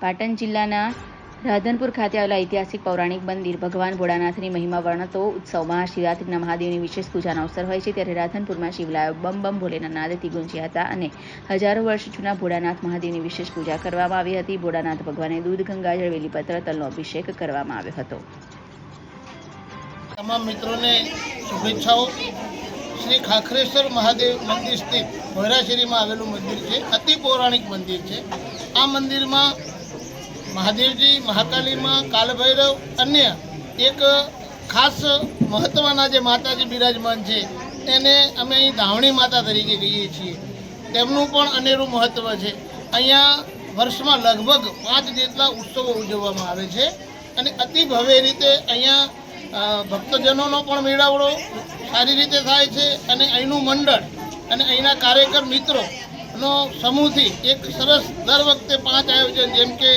પાટણ જિલ્લાના રાધનપુર ખાતે આવેલા ઐતિહાસિક પૌરાણિક મંદિર ભગવાન ભોળાનાથની મહિમા વર્ણતો ઉત્સવ મહાશિવરાત્રિના મહાદેવની વિશેષ પૂજાનો અવસર હોય છે. ત્યારે રાધનપુરમાં શિવલાયો બમ બમ ભોલેના નાદથી ગુંજ્યા હતા અને હજારો વર્ષ જૂના ભોળાનાથ મહાદેવની વિશેષ પૂજા કરવામાં આવી હતી. ભોળાનાથ ભગવાને દૂધ ગંગાજળ વેલીપત્ર, તલનો અભિષેક કરવામાં આવ્યો હતો. તમામ મિત્રોને શુભેચ્છાઓ. શ્રી ખાખરેશ્વર મહાદેવ મંદિર સ્થિત ભોયરાશેરીમાં આવેલું મંદિર છે. અતિ પૌરાણિક મંદિર છે. આ મંદિરમાં મહાદેવજી, મહાકાલીમાં કાલભૈરવ અન્ય એક ખાસ મહત્ત્વના જે માતાજી બિરાજમાન છે, એને અમે અહીં ધાવણી માતા તરીકે કહીએ છીએ. તેમનું પણ અનેરું મહત્ત્વ છે. અહીંયા વર્ષમાં લગભગ પાંચ જેટલા ઉત્સવો ઉજવવામાં આવે છે અને અતિ ભવ્ય રીતે અહીંયા ભક્તજનોનો પણ મેળાવડો સારી રીતે થાય છે અને અહીંનું મંડળ અને અહીંના કાર્યકર મિત્રોનો સમૂહથી એક સરસ દર વખતે પાંચ આયોજન જેમ કે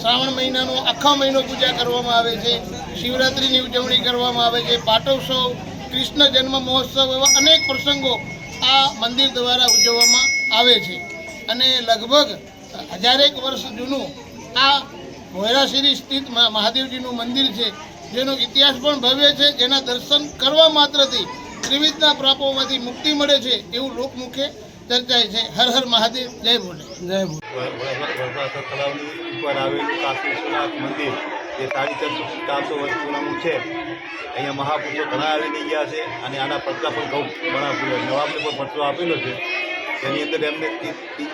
શ્રાવણ મહિનાનો, આખા મહિનો પૂજા કરવામાં આવે છે, શિવરાત્રિની ઉજવણી કરવામાં આવે છે, પાટોત્સવ, કૃષ્ણ જન્મ મહોત્સવ એવા અનેક પ્રસંગો આ મંદિર દ્વારા ઉજવવામાં આવે છે. અને લગભગ હજારેક વર્ષ જૂનું આ ભોયરાશીરી સ્થિત મહાદેવજીનું મંદિર છે, જેનો ઇતિહાસ પણ ભવ્ય છે, જેના દર્શન કરવા માત્રથી ત્રિવિધના પ્રાપોમાંથી મુક્તિ મળે છે, એવું લોકમુખે ચર્ચાય છે. હર હર મહાદેવ જય બોલે જય બોલે તળાવની ઉપર આવેલું કાશી મંદિર જે સાડી ચારસો ચારસો વર્ષ જૂનાનું છે. અહીંયા મહાપુરુષો ઘણા આવીને ગયા છે અને આના પડતા પણ બહુ ઘણા પૂર્યો નવાબને પણ પડતો આપેલો છે. તેની અંદર એમને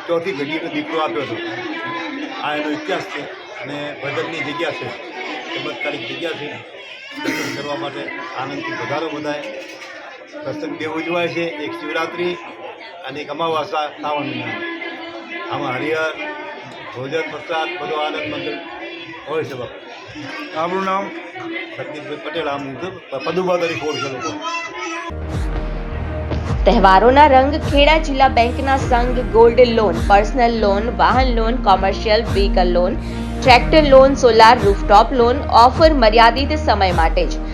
ચોથી ઘડીનો દીકરો આપ્યો હતો આ એનો ઇતિહાસ છે અને ભજનની જગ્યા છે. ચમત્કારિક જગ્યા છે. દર્શન કરવા માટે આનંદથી વધારો બધાય પ્રસંગ બે ઉજવાય છે. એક શિવરાત્રિ અને અમાવાસા શ્રાવણ મહિના આમાં હરિહર ભોજન પ્રસાદ બધો આનંદ મંદિર હોય છે બાપા. આપણું નામ? સતીશભાઈ પટેલ આમ પદુભા તરીકે ઓળખે લોકો. તહેવારોના રંગ ખેડા જિલ્લા બેંકના સંઘ ગોલ્ડ લોન પર્સનલ લોન વાહન loan commercial vehicle loan tractor loan solar rooftop loan offer મર્યાદિત સમય માટે જ.